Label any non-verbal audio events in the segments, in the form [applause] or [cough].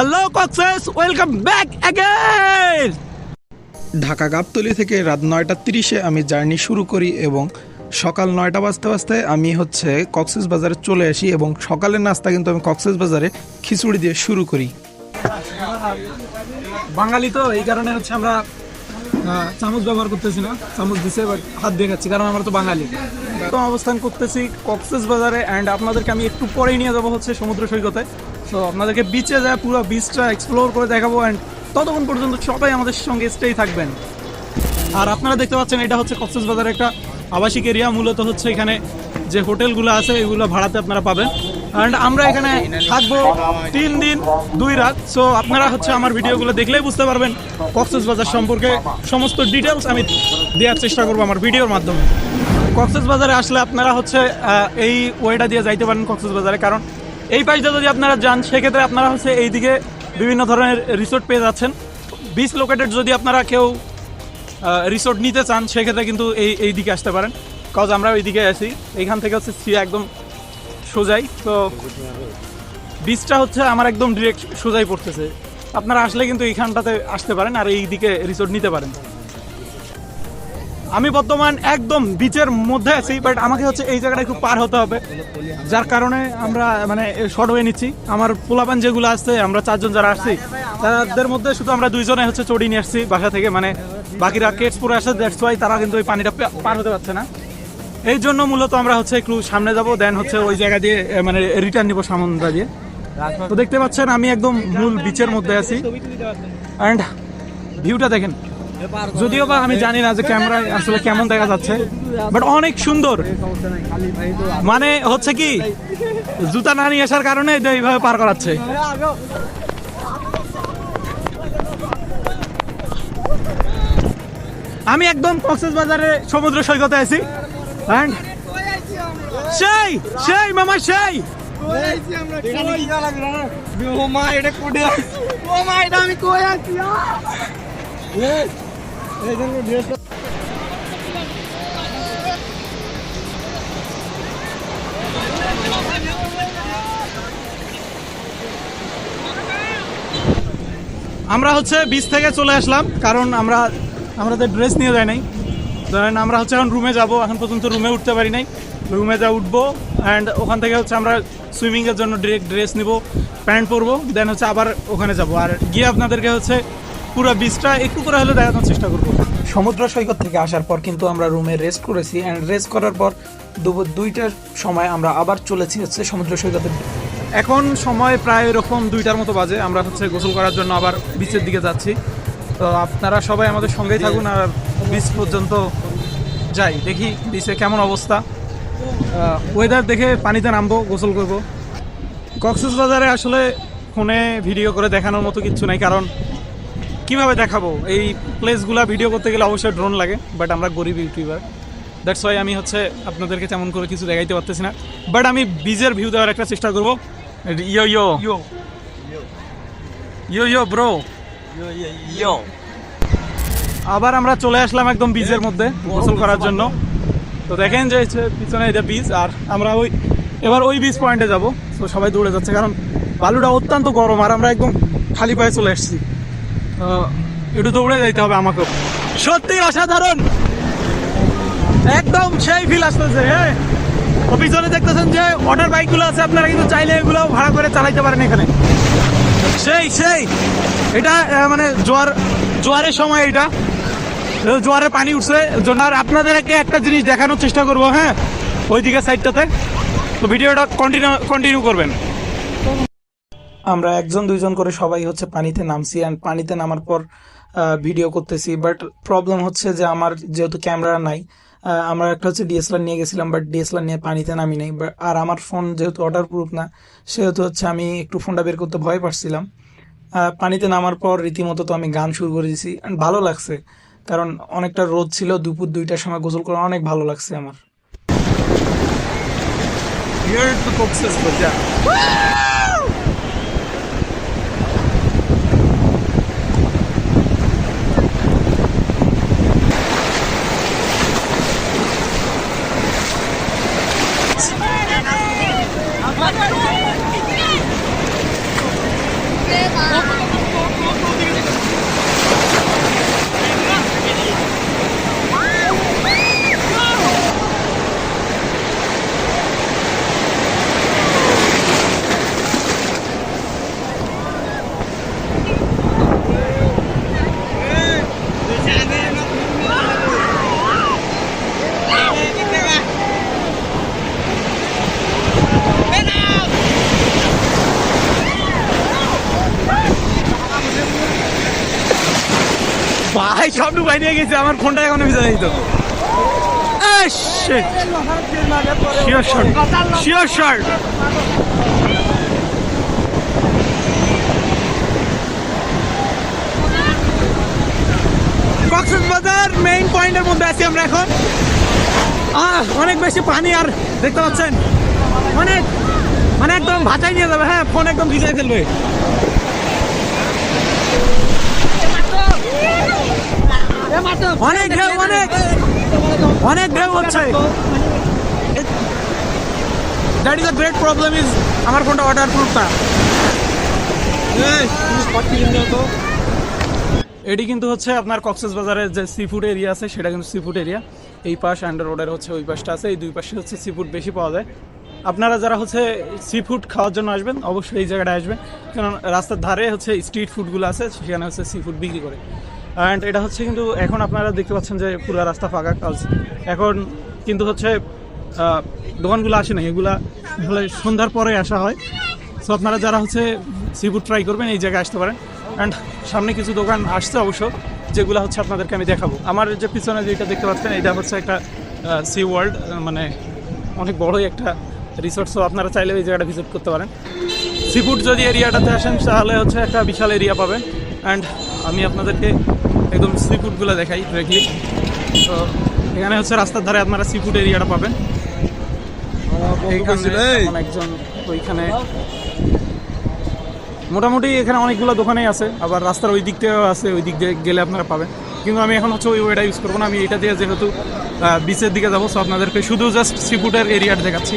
Hello Cox's welcome back again Dhaka Gabtoli থেকে রাত নয়টা তিরিশে আমি জার্নি শুরু করি এবং সকাল নয়টা বাজতে বাজতে আমি হচ্ছে কক্সেস বাজারে চলে আসি এবং সকালের নাস্তা কিন্তু আমি কক্সেস বাজারে খিচুড়ি দিয়ে শুরু করি। বাঙালি তো এই কারণে হচ্ছে আমরা চামচ ব্যবহার করতেছি না। চামচ দিছে বাট হাত দিয়ে খাচ্ছি কারণ আমরা তো বাঙালি। তো অবস্থান করতেছি কক্সেস বাজারে অ্যান্ড আপনাদেরকে আমি একটু পরেই নিয়ে যাব হচ্ছে সমুদ্র সৈকতে। তো আপনাদেরকে বিচে যায়, পুরো বিচটা এক্সপ্লোর করে দেখাবো অ্যান্ড ততক্ষণ পর্যন্ত সবাই আমাদের সঙ্গে স্টেই থাকবেন। আর আপনারা দেখতে পাচ্ছেন, এটা হচ্ছে কক্সেস বাজারের একটা আবাসিক এরিয়া মূলত হচ্ছে এখানে যে হোটেলগুলো আছে, এগুলো ভাড়াতে আপনারা পাবেন। অ্যান্ড আমরা এখানে থাকব তিন দিন, দুই রাত। সো আপনারা হচ্ছে আমার ভিডিওগুলো দেখলেই বুঝতে পারবেন কক্সেস বাজার সম্পর্কে সমস্ত ডিটেলস আমি দেওয়ার চেষ্টা করব আমার ভিডিওর মাধ্যমে। কক্সেস বাজারে আসলে আপনারা হচ্ছে এই ওয়েটা দিয়ে যাইতে পারেন কক্সেস বাজারে কারণ এই পাশটা যদি আপনারা যান, সেক্ষেত্রে আপনারা হচ্ছে এইদিকে বিভিন্ন ধরনের রিসোর্ট পেয়ে যাচ্ছেন। বিচ লোকেটেড যদি আপনারা কেউ রিসোর্ট নিতে চান, সেক্ষেত্রে কিন্তু এই এই দিকে আসতে পারেন। কজ আমরা ওই দিকে আছি। এইখান থেকে হচ্ছে সি একদম সোজাই। তো বিচটা হচ্ছে আমার একদম ডিরেক্ট সোজাই পড়তেছে। আপনারা আসলে কিন্তু এইখানটাতে আসতে পারেন আর এই দিকে রিসোর্ট নিতে পারেন। আমি বর্তমান একদম বিচের মধ্যে আছি বাট আমাকে হচ্ছে এই জায়গাটা একটু পার হতে হবে। যার কারণে আমরা মানে শর্ট হয়ে নিচ্ছি। আমার পোলাপান যেগুলো আসছে আমরা চারজন যারা আসছি তাদের মধ্যে শুধু আমরা দুইজনে হচ্ছে চড়ি নিয়ে আসছি বাসা থেকে মানে বাকিরা কেটস পরে আসে দ্যাটস ওয়াই তারা কিন্তু ওই পানিটা পার হতে পারছে না। এই জন্য মূলত আমরা হচ্ছে একটু সামনে যাব দেন হচ্ছে ওই জায়গা দিয়ে মানে রিটার্ন নিব সামন্দা দিয়ে। তো দেখতে পাচ্ছেন, আমি একদম মূল বিচের মধ্যে আছি। অ্যান্ড ভিউটা দেখেন। যদিও বা আমি জানি না যে ক্যামেরায় আসলে কেমন দেখা যাচ্ছে বাট অনেক সুন্দর। মানে হচ্ছে কি জুতা না নিয়ে আসার কারণে এইভাবে পার করাচ্ছে। আমি একদম কক্সেস বাজারে সমুদ্র সৈকতে আছি। And সেই সেই মামা সেই। আমরা হচ্ছে বিচ থেকে চলে আসলাম, কারণ আমরা আমাদের ড্রেস নিয়ে যায় নাই। ধরেন আমরা হচ্ছে এখন রুমে যাব, এখন পর্যন্ত রুমে উঠতে পারি নাই। রুমে যা উঠবো অ্যান্ড ওখান থেকে হচ্ছে আমরা সুইমিংয়ের জন্য ড্রেস নিব প্যান্ট পরবো দেন হচ্ছে আবার ওখানে যাব। আর গিয়ে আপনাদেরকে হচ্ছে পুরো বিচটা একটু করে হলে দেখানোর চেষ্টা করব। সমুদ্র সৈকত থেকে আসার পর কিন্তু আমরা রুমে রেস্ট করেছি অ্যান্ড রেস্ট করার পর দুপুর দুইটার সময় আমরা আবার চলেছি হচ্ছে সমুদ্র সৈকতে এখন সময় প্রায় এরকম দুইটার মতো বাজে আমরা হচ্ছে গোসল করার জন্য আবার বিচের দিকে যাচ্ছি। তো আপনারা সবাই আমাদের সঙ্গেই থাকুন আর বিচ পর্যন্ত যাই দেখি বিচে কেমন অবস্থা। ওয়েদার দেখে পানিতে নামবো গোসল করব। কক্সেস বাজারে আসলে ফোনে ভিডিও করে দেখানোর মতো কিছু নাই কারণ কীভাবে দেখাবো? এই প্লেসগুলা ভিডিও করতে গেলে অবশ্যই ড্রোন লাগে বাট আমরা গরিব ইউটিউবার দ্যাটস ওয়াই আমি হচ্ছে আপনাদেরকে তেমন করে কিছু দেখাইতে পারতেছি না। বাট আমি বিজের ভিউ দেওয়ার একটা চেষ্টা করব। ইয়ো ইয়ো ইয়ো ইয়ো ইয়ো ব্রো ইয়ো আবার আমরা চলে আসলাম একদম বিচের মধ্যে গোসল করার জন্য। তো দেখেন যে হচ্ছে পিছনে এটা বিচ আর আমরা ওই এবার ওই বিচ পয়েন্টে যাব। তো সবাই দৌড়ে যাচ্ছে কারণ বালুটা অত্যন্ত গরম আর আমরা একদম খালি পায়ে চলে এসেছি একটু দৌড়ে যাইতে হবে আমাকে সত্যি অসাধারণ! একদম সেই ফিল আসতেছে হ্যাঁ? ও পিছনে দেখতেছেন যে ওয়াটার বাইকগুলো আছে, আপনারা কিন্তু চাইলে এগুলো ভাড়া করে চালাইতে পারেন এখানে। সেই সেই! এটা মানে জোয়ার, জোয়ারের সময় এটা। জোয়ারে পানি উঠছে আর আপনাদেরকে একটা জিনিস দেখানোর চেষ্টা করব হ্যাঁ? ওইদিকে সাইডটাতে তো ভিডিওটা কন্টিনিউ কন্টিনিউ করবেন। আমরা একজন, দুইজন করে সবাই হচ্ছে পানিতে নামছি অ্যান্ড পানিতে নামার পর ভিডিও করতেছি। বাট প্রবলেম হচ্ছে যে আমার যেহেতু ক্যামেরা নাই আমরা একটা হচ্ছে ডিএসএলআর নিয়ে গেছিলাম বাট ডিএসএলআর নিয়ে পানিতে নামি নাই। আর আমার ফোন যেহেতু ওয়াটার প্রুফ না, সেহেতু হচ্ছে আমি একটু ফোনটা বের করতে ভয় পাচ্ছিলাম। পানিতে নামার পর রীতিমতো তো আমি গান শুরু করে দিয়েছি and ভালো লাগছে, কারণ অনেকটা রোদ ছিল, দুপুর দুইটার সময় গোসল করা অনেক ভালো লাগছে আমার। Here Cox's. ভাই সব ডুবাই নিয়ে গেছে, আমার ফোনটা এখনও ভিজা নেই তো। Sure short sure short Cox's Bazar main পয়েন্টের মধ্যে আছি আমরা এখন। অনেক বেশি পানি আর দেখতে পাচ্ছেন, অনেক মানে একদম ভাতাই নিয়ে যাবে। হ্যাঁ ফোন একদম ভিজে ফেলবে। অনেক ঢেউ অনেক। অনেক ঢেউ হচ্ছে। That is a great problem is আমার ফোনটা ওয়াটার প্রুফ না এটি কিন্তু হচ্ছে আপনার কক্সেস বাজারের যে সি ফুড এরিয়া আছে সেটা কিন্তু সি ফুড এরিয়া এই পাশ অ্যান্ড রোডের হচ্ছে ওই পাশটা আছে এই দুই পাশে হচ্ছে সি ফুড বেশি পাওয়া যায়। আপনারা যারা হচ্ছে সি ফুড খাওয়ার জন্য আসবেন অবশ্যই এই জায়গাটা আসবেন। কারণ রাস্তার ধারে হচ্ছে স্ট্রিট ফুডগুলো আছে সেখানে হচ্ছে সি ফুড বিক্রি করে। অ্যান্ড এটা হচ্ছে কিন্তু এখন আপনারা দেখতে পাচ্ছেন যে পুরো রাস্তা ফাঁকা কাজ এখন কিন্তু হচ্ছে দোকানগুলো আসে না এগুলা আসলে সন্ধ্যার পরে আসা হয়। সো আপনারা যারা হচ্ছে সি ফুড ট্রাই করবেন, এই জায়গায় আসতে পারেন। অ্যান্ড সামনে কিছু দোকান আসছে অবশ্য, যেগুলো হচ্ছে আপনাদেরকে আমি দেখাবো। আমার যে পিছনে যেটা দেখতে পাচ্ছেন, এটা হচ্ছে একটা সি ওয়ার্ল্ড মানে অনেক বড়ই একটা রিসোর্ট সো আপনারা চাইলে এই জায়গাটা ভিজিট করতে পারেন। সি ফুড যদি এরিয়াটাতে আসেন, তাহলে হচ্ছে একটা বিশাল এরিয়া পাবেন। অ্যান্ড আমি আপনাদেরকে একদম সি ফুডগুলো দেখাই ডিরেক্টলি তো এখানে হচ্ছে রাস্তার ধারে আপনারা সি ফুড এরিয়াটা পাবেন একজন ওইখানে মোটামুটি এখানে অনেকগুলো দোকানেই আছে আবার রাস্তার ওই দিক থেকেও আছে ওই দিক দিয়ে গেলে আপনারা পাবেন। কিন্তু আমি এখন হচ্ছে ওই ওয়েটা ইউজ করব না আমি এটা দিয়ে যেহেতু বিচের দিকে যাব সো আপনাদেরকে শুধু জাস্ট সি ফুডের এরিয়াটা দেখাচ্ছি।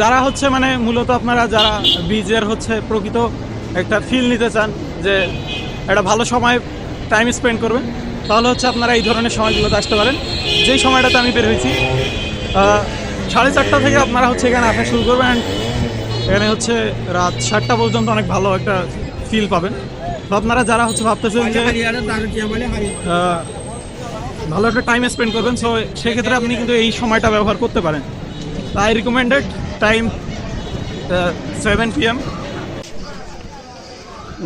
যারা হচ্ছে মানে মূলত আপনারা যারা বীজের হচ্ছে প্রকৃত একটা ফিল নিতে চান যে একটা ভালো সময় টাইম স্পেন্ড করবেন তাহলে হচ্ছে আপনারা এই ধরনের সময়গুলোতে আসতে পারেন। যেই সময়টাতে আমি বের হয়েছি সাড়ে চারটা থেকে আপনারা হচ্ছে এখানে আসা শুরু করবেন and এখানে হচ্ছে রাত সাতটা পর্যন্ত অনেক ভালো একটা ফিল পাবেন। তো আপনারা যারা হচ্ছে ভাবতেছেন যে ভালো একটা টাইম স্পেন্ড করবেন সো সেক্ষেত্রে আপনি কিন্তু এই সময়টা ব্যবহার করতে পারেন। I recommended time seven PM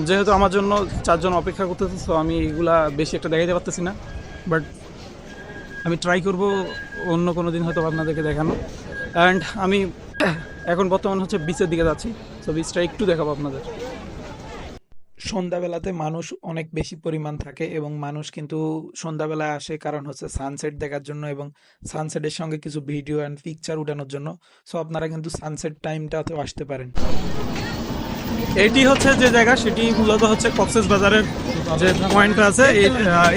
যেহেতু আমার জন্য চারজন অপেক্ষা করতেছে তো আমি এগুলা বেশি একটা দেখাতে পারতেছি না। বাট আমি ট্রাই করব অন্য কোনো দিন হয়তো আপনাদেরকে দেখানো। অ্যান্ড আমি [coughs] এখন বর্তমান হচ্ছে বিচের দিকে যাচ্ছি সো বিচটা একটু দেখাবো আপনাদের। সন্ধ্যাবেলাতে মানুষ অনেক বেশি পরিমাণ থাকে এবং মানুষ কিন্তু সন্ধ্যাবেলায় আসে কারণ হচ্ছে সানসেট দেখার জন্য এবং সানসেটের সঙ্গে কিছু ভিডিও অ্যান্ড পিকচার উঠানোর জন্য। সো আপনারা কিন্তু সানসেট টাইমটাতেও আসতে পারেন। এটি হচ্ছে যে জায়গা, সেটি মূলত হচ্ছে কক্সেস বাজারের যে পয়েন্টটা আছে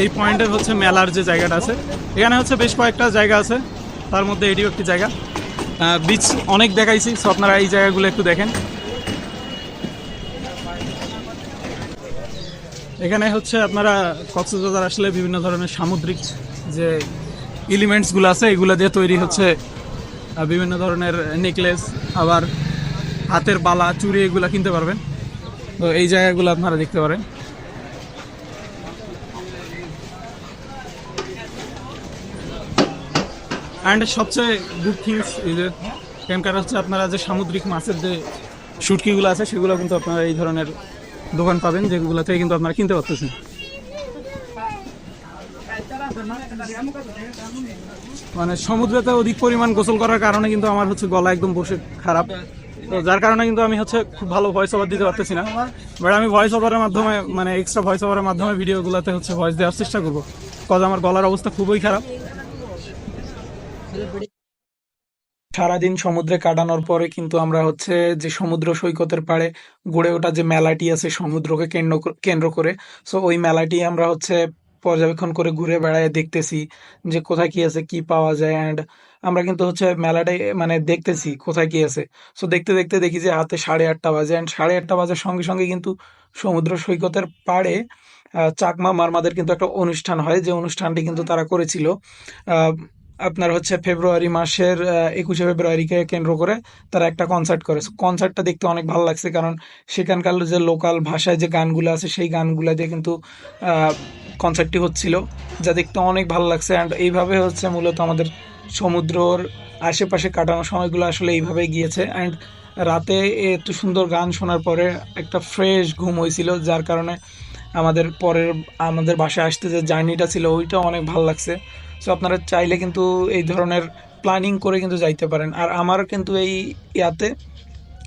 এই পয়েন্টের হচ্ছে মেলার যে জায়গাটা আছে। এখানে হচ্ছে বেশ কয়েকটা জায়গা আছে, তার মধ্যে এটিও একটি জায়গা। বিচ অনেক দেখাইছি সো আপনারা এই জায়গাগুলো একটু দেখেন। এখানে হচ্ছে আপনারা কক্সবাজার আসলে বিভিন্ন ধরনের সামুদ্রিক যে এলিমেন্টসগুলো আছে, এগুলো দিয়ে তৈরি হচ্ছে বিভিন্ন ধরনের নেকলেস আবার হাতের বালা, চুড়ি এগুলো কিনতে পারবেন। তো এই জায়গাগুলো আপনারা দেখতে পারেন। অ্যান্ড সবচেয়ে গুড থিংস এই যে এখানকার হচ্ছে আপনারা যে সামুদ্রিক মাছের যে শুটকিগুলো আছে, সেগুলো কিন্তু আপনারা এই ধরনের দোকান পাবেন যেগুলো থেকে কিন্তু আপনারা কিনতে পারতেছেন। মানে সমুদ্রেতে অধিক পরিমাণ গোসল করার কারণে কিন্তু আমার হচ্ছে গলা একদম বসে খারাপ। তো যার কারণে কিন্তু আমি হচ্ছে খুব ভালো ভয়েস ওভার দিতে পারতেছি না। বাট আমি ভয়েস ওভারের মাধ্যমে মানে এক্সট্রা ভয়েস ওভারের মাধ্যমে ভিডিওগুলোতে হচ্ছে ভয়েস দেওয়ার চেষ্টা করব। কজ আমার গলার অবস্থা খুবই খারাপ। সারাদিন সমুদ্রে কাটানোর পরে কিন্তু আমরা হচ্ছে যে সমুদ্র সৈকতের পাড়ে গড়ে ওঠা যে মেলাটি আছে সমুদ্রকে কেন্দ্র কেন্দ্র করে সো ওই মেলাটি আমরা হচ্ছে পর্যবেক্ষণ করে ঘুরে বেড়ায় দেখতেছি যে কোথায় কি আছে, কি পাওয়া যায় অ্যান্ড আমরা কিন্তু হচ্ছে মেলাটাই মানে দেখতেছি কোথায় কি আছে। সো দেখতে দেখতে দেখি যে হাতে সাড়ে আটটা বাজে অ্যান্ড সাড়ে আটটা বাজার সঙ্গে সঙ্গে কিন্তু সমুদ্র সৈকতের পাড়ে চাকমা মারমাদের কিন্তু একটা অনুষ্ঠান হয়, যে অনুষ্ঠানটি কিন্তু তারা করেছিল। আপনার হচ্ছে ফেব্রুয়ারি মাসের একুশে ফেব্রুয়ারিকে কেন্দ্র করে তারা একটা কনসার্ট করে। কনসার্টটা দেখতে অনেক ভালো লাগছে কারণ সেখানকার যে লোকাল ভাষায় যে গানগুলো আছে, সেই গানগুলো দিয়ে কিন্তু কনসার্টটি হচ্ছিল, যা দেখতে অনেক ভালো লাগছে। অ্যান্ড এইভাবে হচ্ছে মূলত আমাদের সমুদ্রর আশেপাশে কাটানো সময়গুলো আসলে এইভাবেই গিয়েছে। অ্যান্ড রাতে এত সুন্দর গান শোনার পরে একটা ফ্রেশ ঘুম হয়েছিল, যার কারণে আমাদের পরের, আমাদের বাসায় আসতে যে জার্নিটা ছিল, ওইটা অনেক ভালো লাগছে। সো আপনারা চাইলে কিন্তু এই ধরনের প্ল্যানিং করে কিন্তু যাইতে পারেন। আর আমার কিন্তু এই ইয়াতে,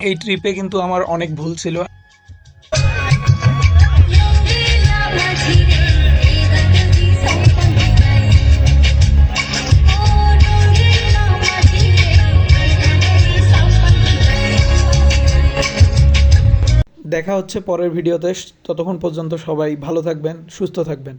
এই ট্রিপে কিন্তু আমার অনেক ভুল ছিল। দেখা হচ্ছে পরের ভিডিওতে। ততক্ষণ পর্যন্ত সবাই ভালো থাকবেন, সুস্থ থাকবেন।